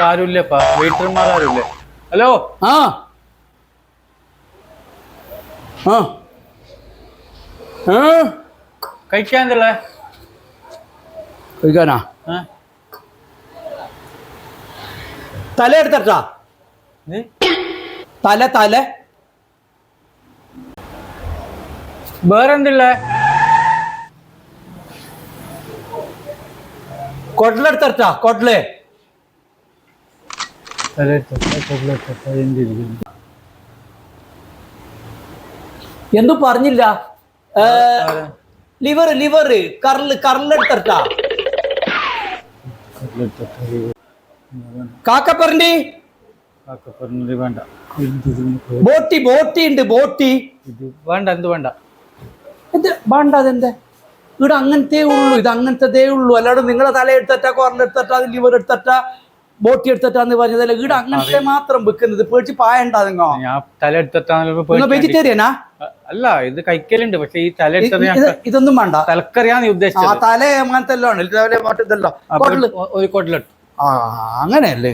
ആരുമില്ലപ്പാ വെയിറ്റർമാർ ആരുമില്ല ഹലോ? ആ. കഴിക്കാൻ എന്തല്ലേ കഴിക്കാനാ? തല എടുത്തട്ടാ? തല തല. വേറെന്തില്ലേ കൊടലെടുത്തട്ടാ കൊടൽ. എന്തു പറഞ്ഞില്ല. ലിവർ ലിവർ കറൽ കറലെടുത്തട്ടാ കാക്കപ്പറണ്ടി വേണ്ട. ബോട്ടി ബോട്ടി ഉണ്ട് ബോട്ടി. ഇത് വേണ്ട എന്ത് വേണ്ട? എന്ത്? വേണ്ട അതെന്താ? ഇവിടെ അങ്ങനത്തെ ഉള്ളൂ ഇത് അങ്ങനത്തെ ഉള്ളൂ. അല്ലാണ്ട് നിങ്ങളെ തല എടുത്തട്ടാ കുറലെടുത്തട്ടാ ലിവർ എടുത്തട്ടാ. ബോട്ടി എടുത്തിട്ടാന്ന് പറഞ്ഞതല്ല? ഈട അങ്ങനത്തെ മാത്രം വെക്കുന്നത് പേടിച്ച് പായണ്ടാതെങ്ങോ ഞാൻ തല എടുത്തിട്ടാണല്ലോ വെജിറ്റേറിയനാ? അല്ല ഇത് കഴിക്കലുണ്ട്. പക്ഷെ ഈ തല ഇതൊന്നും വേണ്ട. തലക്കറിയാന്ന് ഉദ്ദേശിച്ചത്. തല അങ്ങനത്തെ എല്ലാം ആണ് ഇതല്ലോ. ഒരു കൊടലെട്ട് ആ അങ്ങനെയല്ലേ?